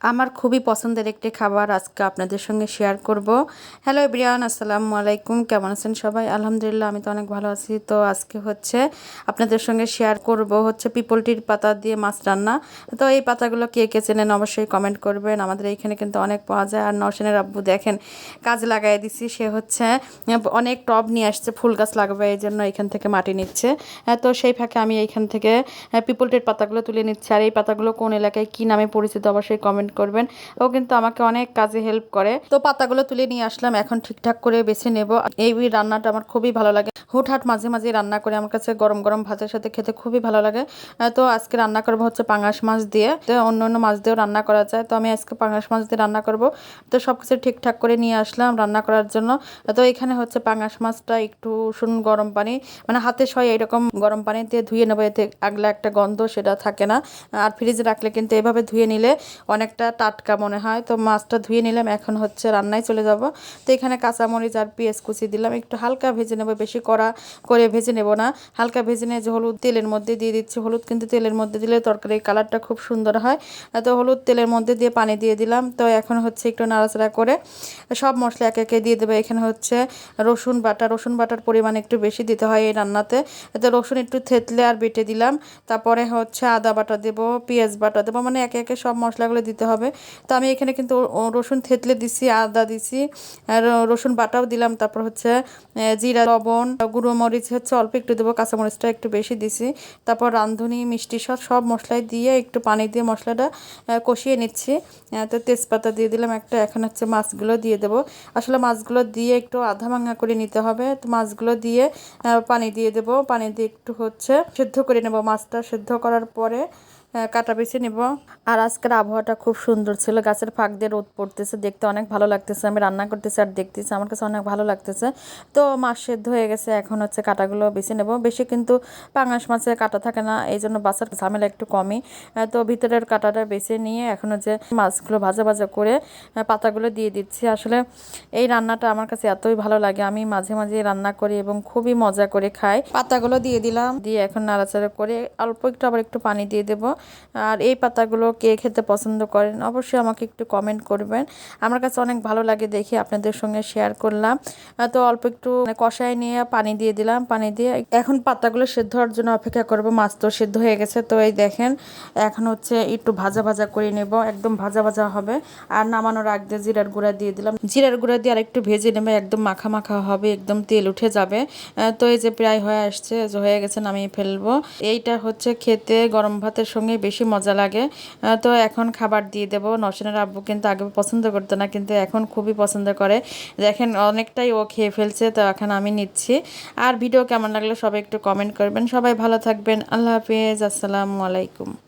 আমার খুবই পছন্দের একটি খাবার আজকে আপনাদের সঙ্গে শেয়ার করব। হ্যালো এভরিওয়ান আসসালামু আলাইকুম। কেমন আছেন সবাই? আলহামদুলিল্লাহ, আমি তো অনেক ভালো আছি। তো আজকে হচ্ছে আপনাদের সঙ্গে শেয়ার করব হচ্ছে পিপলটির পাতা দিয়ে মাছ রান্না। তো এই পাতাগুলো কে কে চেনেন অবশ্যই কমেন্ট করবেন। আমাদের এইখানে কিন্তু অনেক পাওয়া যায়। আর নরসেনের আব্বু দেখেন, কাজে লাগাই দিছি। সে হচ্ছে অনেক টব নিয়ে আসছে, ফুল গাছ লাগাবে এই জন্য এখান থেকে মাটি নিচ্ছে। তো সেই ফাঁকে আমি এইখান থেকে পিপলটির পাতাগুলো তুলে নিচ্ছি। আর এই পাতাগুলো কোন এলাকায় কী নামে পরিচিত অবশ্যই কমেন্ট কমেন্ট করবেন। ও কিন্তু আমাকে অনেক কাজে হেল্প করে। তো পাতাগুলো তুলে নিয়ে আসলাম, এখন ঠিকঠাক করে বেছে নেব। এই রান্নাটা আমার খুবই ভালো লাগে। হুটহাট মাঝে মাঝে রান্না করে আমার কাছে গরম গরম ভাতের সাথে খেতে খুবই ভালো লাগে। তো আজকে রান্না করব হচ্ছে পাঙাশ মাছ দিয়ে। তো অন্য অন্য মাছ দিয়েও রান্না করা যায়। তো আমি আজকে পাঙাশ মাছ দিয়ে রান্না করব। তো সব কিছু ঠিকঠাক করে নিয়ে আসলাম রান্না করার জন্য। তো এখানে হচ্ছে পাঙাশ মাছটা একটু শুন গরম পানি মানে হাতে সয় এরকম গরম পানি দিয়ে ধুয়ে নেব। এতে আগলা একটা গন্ধ সেটা থাকে না। আর ফ্রিজে রাখলে কিন্তু এভাবে ধুয়ে নিলে অনেক অনেকটা টাটকা মনে হয়। তো মাছটা ধুয়ে নিলাম, এখন হচ্ছে রান্নায় চলে যাব। তো এখানে কাঁচামরিচ আর পেঁয়াজ কুচি দিলাম। একটু হালকা ভেজে নেব, বেশি কড়া করে ভেজে নেব না। হালকা ভেজে নিয়ে যে হলুদ তেলের মধ্যে দিয়ে দিচ্ছি। হলুদ কিন্তু তেলের মধ্যে দিলে তরকারির কালারটা খুব সুন্দর হয়। তো হলুদ তেলের মধ্যে দিয়ে পানি দিয়ে দিলাম। তো এখন হচ্ছে একটু নাড়াচাড়া করে সব মশলা একে একে দিয়ে দেবে। এখানে হচ্ছে রসুন বাটা, রসুন বাটার পরিমাণ একটু বেশি দিতে হয় এই রান্নাতে। তো রসুন একটু থেতলে আর বেটে দিলাম। তারপরে হচ্ছে আদা বাটা দেবো, পেঁয়াজ বাটা দেবো। মানে একে একে সব মশলাগুলো দিতে হবে। তো আমি এখানে কিন্তু রসুন থেতলে দিছি, আদা দিছি রসুন বাটাও দিলাম। তারপর হচ্ছে জিরা, লবণ, গুঁড়ো মরিচ, হচ্ছে অল্প একটু দেবো, কাঁচামরিচটা একটু বেশি দিছি। তারপর রাঁধুনি, মিষ্টি সব সব মশলাই দিয়ে একটু পানি দিয়ে মশলাটা কষিয়ে নিচ্ছি। তো তেজপাতা দিয়ে দিলাম একটা, এখন হচ্ছে মাছগুলো দিয়ে দেবো। আসলে মাছগুলো দিয়ে একটু আধা ভাঙা করে নিতে হবে। তো মাছগুলো দিয়ে পানি দিয়ে দেবো। পানি দিয়ে একটু হচ্ছে, সেদ্ধ করে নেব মাছটা। সেদ্ধ করার পরে কাটা বেছে নিব। আর আজকের আবহাওয়াটা খুব সুন্দর ছিল। গাছের ফাঁক দিয়ে রোদ পড়তেছে, দেখতে অনেক ভালো লাগতেছে। আমি রান্না করতেছি আর দেখতেছি, আমার কাছে অনেক ভালো লাগতেছে। তো মাছ সেদ্ধ হয়ে গেছে, এখন হচ্ছে কাটাগুলো বেছে নেব। বেশি কিন্তু পাঙাশ মাছে কাটা থাকে না, এই জন্য বাসার ঝামেলা একটু কমই। তো ভিতরের কাটাটা বেছে নিয়ে এখন হচ্ছে মাছগুলো ভাজা ভাজা করে পাতাগুলো দিয়ে দিচ্ছি। আসলে এই রান্নাটা আমার কাছে এতই ভালো লাগে। আমি মাঝে মাঝে রান্না করি এবং খুবই মজা করে খাই। পাতাগুলো দিয়ে দিলাম, দিয়ে এখন নাড়াচাড়া করে অল্প একটু আবার একটু পানি দিয়ে দেবো। আর এই পাতাগুলো কে খেতে পছন্দ করেন, অবশ্যই আমাকে একটু কমেন্ট করবেন। আমার কাছে অনেক ভালো লাগে দেখি আপনাদের সঙ্গে শেয়ার করলাম। তো অল্প একটু কষায় নিয়ে পানি দিয়ে দিলাম, পানি দিয়ে এখন পাতাগুলো সেদ্ধ হওয়ার জন্য অপেক্ষা করব, মাছ তো সেদ্ধ হয়ে গেছে। তো এই দেখেন, এখন হচ্ছে একটু ভাজা ভাজা করে নেব, একদম ভাজা ভাজা হবে। আর নামানোর আগ দিয়ে জিরার গুঁড়া দিয়ে দিলাম। জিরার গুঁড়া দিয়ে আরেকটু ভেজে নেবে, একদম মাখা মাখা হবে, একদম তেল উঠে যাবে। তো এই যে প্রায় হয়ে আসছে হয়ে গেছে, নামিয়ে ফেলব। এইটা হচ্ছে খেতে গরম ভাতের সঙ্গে বেশি মজা লাগে। তো এখন খাবার দিয়ে দেবো। নসেনের আব্বু কিন্তু আগে পছন্দ করতো না, কিন্তু এখন খুবই পছন্দ করে। দেখেন অনেকটাই ও খেয়ে ফেলছে, তো এখন আমি নিচ্ছি। আর ভিডিও কেমন লাগলে সবাই একটু কমেন্ট করবেন। সবাই ভালো থাকবেন। আল্লাহ হাফিজ। আসসালামু আলাইকুম।